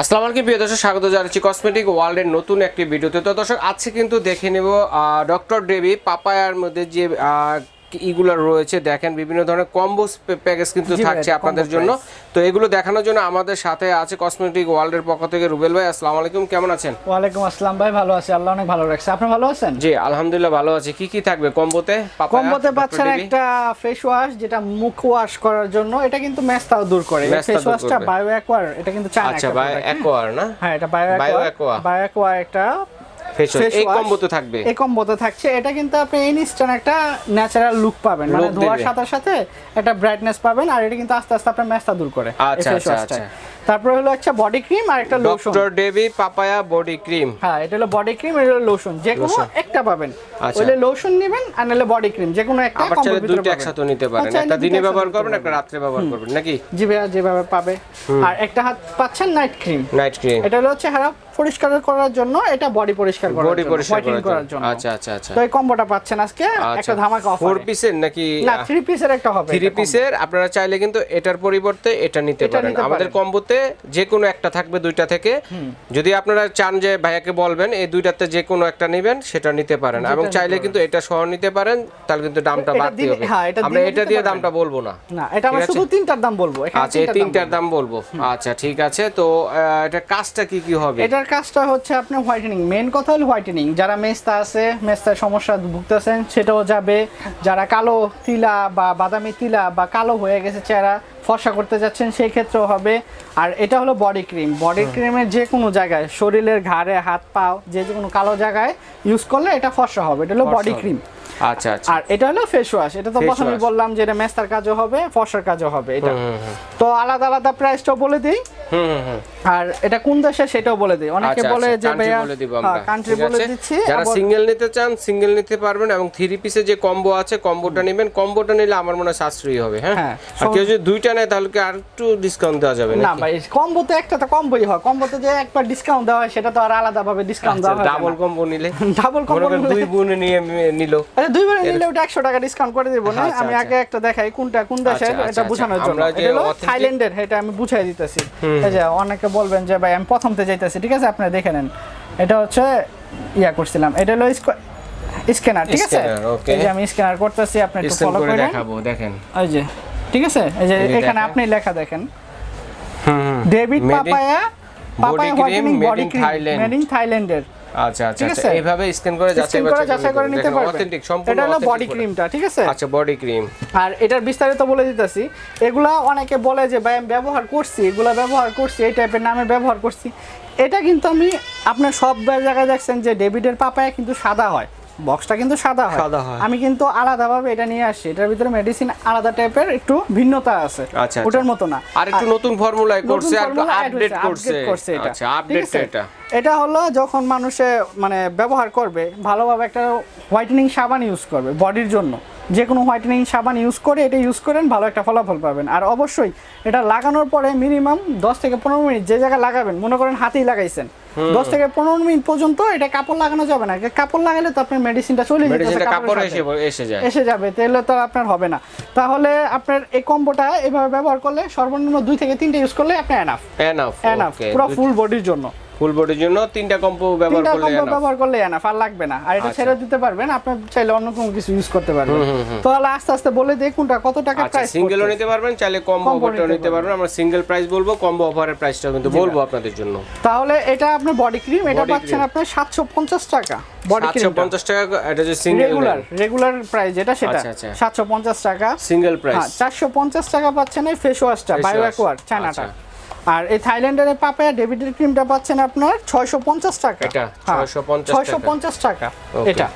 আসসালামু আলাইকুম, প্রিয় দর্শক, স্বাগত জানাচ্ছি কসমেটিক ওয়ার্ল্ডের নতুন একটি ভিডিওতে। তো দর্শক, আজকে কিন্তু দেখে নেব ডক্টর ডেবি পাপায়ার মধ্যে যে ইগুলো রয়েছে দেখেন বিভিন্ন ধরনের কম্বো প্যাকেজ কিন্তু থাকছে আপনাদের জন্য। তো এগুলো দেখানোর জন্য আমাদের সাথে আছে কসমেটিক ওয়ার্ল্ডের পক্ষ থেকে রুবেল ভাই আসসালামু আলাইকুম কেমন আছেন? ওয়ালাইকুম আসসালাম ভাই ভালো আছি আল্লাহ অনেক ভালো রাখছে। আপনি ভালো আছেন? জি আলহামদুলিল্লাহ ভালো আছি। কি কি থাকবে কম্বোতে কম্বোতে. পাচ্ছেন একটা ফেস ওয়াশ যেটা মুখ ওয়াশ করার জন্য। এটা কিন্তু মেস্তাও দূর করে। ফেস ওয়াশটা। বায়ো অ্যাকোয়ার এটা কিন্তু চায়না আচ্ছা হ্যাঁ? অ্যাকোয়ার না? হ্যাঁ এটা বায়ো অ্যাকোয়ার বায়ো অ্যাকোয়ার একটা ফেস এই কম্বোতে থাকবে। এই কম্বোতে থাকছে। এটা কিন্তু আপনি ইনস্ট্যান্ট একটা ন্যাচারাল লুক পাবেন। মানে ধোয়ার সাথে সাথে একটা ব্রাইটনেস পাবেন। আর এটা কিন্তু আস্তে আস্তে আপনার দূর করে আচ্ছা, আচ্ছা, আচ্ছা। তারপরে হলো একটা বডি ক্রিম আর একটা lotion doctor Davey papaya body cream হ্যাঁ এটা হলো বডি ক্রিম এটা হলো লোশন যে কোনো একটা পাবেন। ওইলে লোশন নেবেন আর নাহলে বডি ক্রিম যে কোনো একটা আবার চাইলে ভিতরে একসাথে নিতে পারেন। হ্যাঁ, একটা দিনে ব্যবহার করবেন একটা ব্যবহার করবেন নাকি? জি ভাইয়া যেভাবে পাবে। আর একটা হাত পাচ্ছেন নাইট ক্রিম নাইট ক্রিম এটা হলো চেহারা পরিষ্কার করার জন্য এটা বডি পরিষ্কার করার বডি পরিষ্কার করার জন্য। আচ্ছা আচ্ছা আচ্ছা। তো এই কম্বোটা পাচ্ছেন আজকে একটা ধামাকা ফোর অফার পিসের নাকি না থ্রি পিসের একটা হবে থ্রি পিসের আপনারা চাইলে কিন্তু এটার পরিবর্তে এটা নিতে পারেন। আমাদের কম্বোতে যে কোনো একটা থাকবে দুইটা থেকে। যদি আপনারা চান যে ভাইয়াকে বলবেন এই দুইটাতে যে কোনো একটা নেবেন সেটা নিতে পারেন। এবং চাইলে কিন্তু এটা সহ নিতে পারেন তাহলে কিন্তু দামটা বাড়তি হবে। হ্যাঁ, আমরা এটা দিয়ে দামটা বলব না। না এটা আমরা শুধু তিনটার দাম বলব এখানে আচ্ছা এই তিনটার দাম বলব। আচ্ছা ঠিক আছে। তো এটা কাজটা কি কি হবে? এটার কাজটা হচ্ছে আপনার হোয়াইটেনিং মেন কথা হলো হোয়াইটেনিং যারা মেস্তা আছে মেস্তার সমস্যা ভুগতেছেন, সেটাও যাবে। যারা কালো তিলা বা বাদামি তিলা বা কালো হয়ে গেছে চেহারা ফর্সা করতে যাচ্ছেন সেই ক্ষেত্রেও হবে। আর এটা হলো বডি ক্রিম বডি ক্রিমের যে কোনো জায়গায় শরীরের ঘাড়ে হাত পাও যে যে কোনো কালো জায়গায় ইউজ করলে এটা ফর্সা হবে। এটা হলো বডি ক্রিম আচ্ছা আচ্ছা। আর এটা হলো ফেস ওয়াশ এটা তো প্রথমে বললাম যে এটা মেস্তার কাজও হবে ফর্সার কাজও হবে এটা। তো আলাদা আলাদা প্রাইসটাও বলে দিই। আর এটা কোন দেশে সেটাও বলে দিই। অনেকে আচ্ছা, বলে আচ্ছা, যে ভাইয়া। কান্ট্রি বলে দিচ্ছি যারা সিঙ্গেল নিতে চান সিঙ্গেল নিতে পারবেন এবং থ্রি পিসে যে কম্বো আছে কম্বোটা নেবেন। কম্বোটা নিলে আমার মনে হয় সাশ্রয়ী হবে হ্যাঁ? হ্যাঁ, আর কেউ যদি দুইটা নেয় তাহলে কি আর একটু ডিসকাউন্ট দেওয়া যাবে না ভাই কম্বোতে একটা তো কম্বোই হয়। কম্বোতে যে একবার ডিসকাউন্ট দেওয়া হয় সেটা তো আর আলাদা ভাবে ডিসকাউন্ট দেওয়া হয় ডাবল কম্বো নিলে? ডাবল কম্বো করেন দুই বোনে নিয়ে নিল। আচ্ছা দুই বার নিলে ওটা 100 টাকা ডিসকাউন্ট করে দিব না। আচ্ছা, আমি আচ্ছা। আগে একটা দেখাই কোনটা কোন দেশের আচ্ছা, এটা আচ্ছা, বোঝানোর জন্য। এটা হলো থাইল্যান্ডের এটা আমি বুঝাই দিতেছি। এই যে অনেকে বলবেন যে ভাই আমি প্রথমতে যাইতাছি। ঠিক আছে আপনি দেখে নেন। এটা হচ্ছে ইয়া করছিলাম। এটা হলো স্ক্যানার ঠিক আছে? এই যে আমি স্ক্যানার করতেছি আপনি একটু ফলো করে দেখাবো দেখেন। এই যে ঠিক আছে? এই যে এখানে আপনি লেখা দেখেন। David papaya papaya whitening body cream. Made in থাইল্যান্ডের আচ্ছা আচ্ছা ঠিক আচ্ছা। আছে? এইভাবে স্ক্যান করে যাচাই করে যাচাই করে নিতে পারবেন। অথেন্টিক সম্পূর্ণ এটা হলো বডি ক্রিমটা ঠিক আছে? আচ্ছা বডি ক্রিম আর এটার বিস্তারিত বলে দিতেছি। এগুলা অনেকে বলে যে ভাই আমি ব্যবহার করছি এগুলা ব্যবহার করছি এই টাইপের নামে ব্যবহার করছি। এটা কিন্তু আমি আপনার সব জায়গায় দেখছেন যে ডেভিডের পাপায়া কিন্তু সাদা হয়। বক্সটা কিন্তু সাদা হয়। সাদা হয়। আমি কিন্তু আলাদাভাবে এটা নিয়ে আসছি। এটার ভিতরে মেডিসিন আলাদা টাইপের একটু ভিন্নতা আছে। আচ্ছা, ওটার মতো না। আর একটু নতুন ফর্মুলায় করছে আর add আপডেট করছে। করছে এটা। আচ্ছা আপডেট এটা। এটা হলো যখন মানুষে মানে ব্যবহার করবে ভালোভাবে একটা হোয়াইটেনিং সাবান ইউজ করবে বডির জন্য। যে কোনো হোয়াইটেনিং সাবান ইউজ করে এটা ইউজ করেন ভালো একটা ফলাফল পাবেন। আর অবশ্যই এটা লাগানোর পরে মিনিমাম দশ থেকে পনেরো মিনিট যে জায়গায় লাগাবেন মনে করেন হাতেই লাগাইছেন দশ থেকে পনেরো মিনিট পর্যন্ত এটা কাপড় লাগানো যাবে না। কাপড় লাগালে তো আপনার মেডিসিনটা চলে যেতে কাপড় এসে এসে যায়। এসে যাবে তাহলে তো আপনার হবে না। তাহলে আপনার এই কম্বোটা এভাবে ব্যবহার করলে সর্বনিম্ন দুই থেকে তিনটা ইউজ করলে আপনার এনাফ এনাফ এনাফ পুরো ফুল বডির জন্য। ফুল বডির জন্য তিনটা কম্পো ব্যবহার করলে enough। ব্যবহার করলে এনাফ আর লাগবে না। আর এটা আচ্ছা। ছেড়ে দিতে পারবেন আপনি চাইলে অন্য কোনো কিছু ইউজ করতে পারবেন। তাহলে আস্তে আস্তে বলে দিই কোনটা কত টাকা আচ্ছা প্রাইস সিঙ্গেলও নিতে পারবেন চাইলে কম্বো Combo নিতে পারবেন। আমরা সিঙ্গেল প্রাইস বলব কম্বো অফারের প্রাইসটাও কিন্তু বলব আপনাদের জন্য। তাহলে এটা আপনার বডি ক্রিম এটা পাচ্ছেন। আপনার 750 টাকা বডি ক্রিম পঞ্চাশ টাকা এটা যে সিঙ্গেল রেগুলার রেগুলার প্রাইস যেটা সেটা। আচ্ছা, আচ্ছা। 750 টাকা। সিঙ্গেল প্রাইস চারশো পঞ্চাশ টাকা পাচ্ছেন এই ফেস ওয়াশটা বায়ো অ্যাকোয়ার চায়নাটা আচ্ছা। আর এই থাইল্যান্ডের পাপায়া ডেভিডের ক্রিমটা পাচ্ছেন আপনার ছয়শো পঞ্চাশ টাকা। এটা, 650 ছয়শো টাকা। এটা।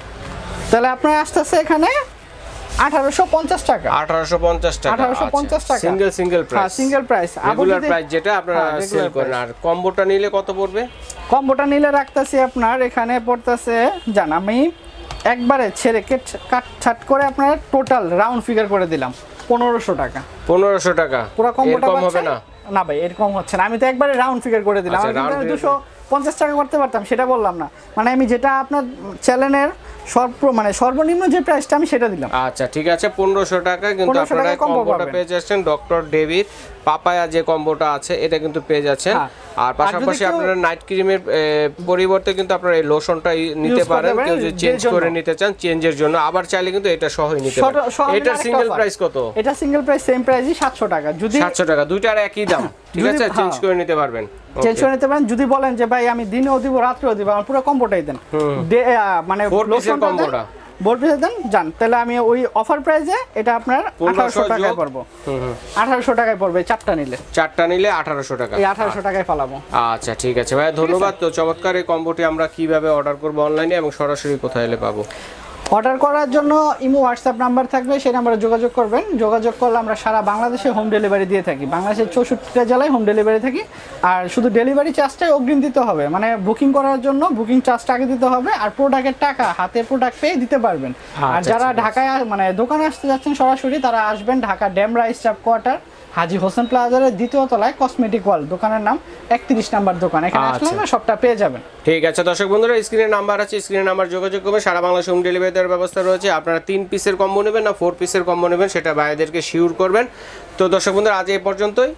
তাহলে আপনার আসতেছে এখানে আঠারোশো পঞ্চাশ টাকা। আঠারোশো পঞ্চাশ টাকা 1850 টাকা। সিঙ্গেল সিঙ্গেল প্রাইস হ্যাঁ সিঙ্গেল প্রাইস রেগুলার প্রাইস যেটা আপনারা হ্যাঁ, সেল করেন। আর কম্বোটা নিলে কত পড়বে? কম্বোটা নিলে রাখতেছি আপনার এখানে পড়তেছে জান আমি একবারে ছেড়ে কেট কাট ছাট করে আপনার টোটাল রাউন্ড ফিগার করে দিলাম পনেরোশো টাকা। পনেরোশো টাকা। পুরো কম্বোটা হবে না। না ভাই এরকম হচ্ছে না। আমি তো একবারে রাউন্ড ফিগার করে দিলাম। আচ্ছা, আমি দুশো পঞ্চাশ টাকা করতে পারতাম সেটা বললাম না। মানে আমি যেটা আপনার চ্যানেলের সর্ব মানে সর্বনিম্ন যে প্রাইসটা আমি সেটা দিলাম। আচ্ছা ঠিক আছে পনেরোশো টাকা কিন্তু 1500 আপনারা কম্বোটা। পেয়ে যাচ্ছেন ডক্টর ডেভিড পাপায়া যে কম্বোটা আছে এটা কিন্তু পেয়ে যাচ্ছেন। হ্যাঁ। আর পাশাপাশি আপনারা নাইট ক্রিমের পরিবর্তে কিন্তু আপনারা এই লোশনটা নিতে পারেন। কেউ যদি চেঞ্জ করে নিতে চান চেঞ্জের জন্য। আবার চাইলে কিন্তু এটা সহই নিতে পারেন। আরেকটা সিঙ্গেল প্রাইস কত? এটা সিঙ্গেল প্রাইস সেম প্রাইসই সাতশো টাকা। যদি সাতশো টাকা। দুইটার একই দাম। ঠিক আছে? চেঞ্জ হ্যাঁ। করে নিতে পারবেন। চেঞ্জ করে নিতে পারেন। যদি বলেন যে ভাই আমি দিনেও দিব রাত্রেও দিব আমার পুরো কম্বোটাই দেন। মানে লোশনটা piece এর দেন যান। তাহলে আমি ওই অফার প্রাইসে এটা আপনার আঠারোশো টাকায় পড়ব। আঠারোশো টাকায় পড়বে চারটা নিলে। চারটা নিলে আঠারোশো টাকা। এই আঠারোশো টাকায় পালাবো আচ্ছা ঠিক আছে। ভাই ধন্যবাদ। তো চমৎকার এই কম্বোটি আমরা কীভাবে অর্ডার করব অনলাইনে এবং সরাসরি কোথায় এলে পাবো? অর্ডার করার জন্য ইমো হোয়াটসঅ্যাপ নাম্বার থাকবে সেই নাম্বারে যোগাযোগ করবেন। যোগাযোগ করলে আমরা সারা বাংলাদেশে হোম ডেলিভারি দিয়ে থাকি। বাংলাদেশের চৌষট্টিটা জেলায় হোম ডেলিভারি থাকি। আর শুধু ডেলিভারি চার্জটাই অগ্রিম দিতে হবে। মানে বুকিং করার জন্য বুকিং চার্জটা আগে দিতে হবে আর প্রোডাক্টের টাকা হাতে প্রোডাক্ট পেয়ে দিতে পারবেন। আর আচ্ছা, যারা ঢাকায় মানে দোকানে আসতে যাচ্ছেন সরাসরি তারা আসবেন ঢাকা ড্যামরা স্টাফ কোয়ার্টার হাজি হোসেন প্লাজারের দ্বিতীয় তলায় কসমেটিক ওয়াল দোকানের নাম একত্রিশ নাম্বার দোকান। এখানে আসলে আচ্ছা। না সবটা পেয়ে যাবেন। ঠিক আছে দর্শক বন্ধুরা স্ক্রিনের নাম্বার আছে স্ক্রিনের নাম্বার যোগাযোগ করবে। সারা বাংলাদেশ হোম ডেলিভারি দেওয়ার ব্যবস্থা রয়েছে। আপনারা তিন পিসের কম্বো নেবেন না ফোর পিসের কম্বো নেবেন সেটা ভাইদেরকে শিওর করবেন। তো দর্শক বন্ধুরা আজ এই পর্যন্তই।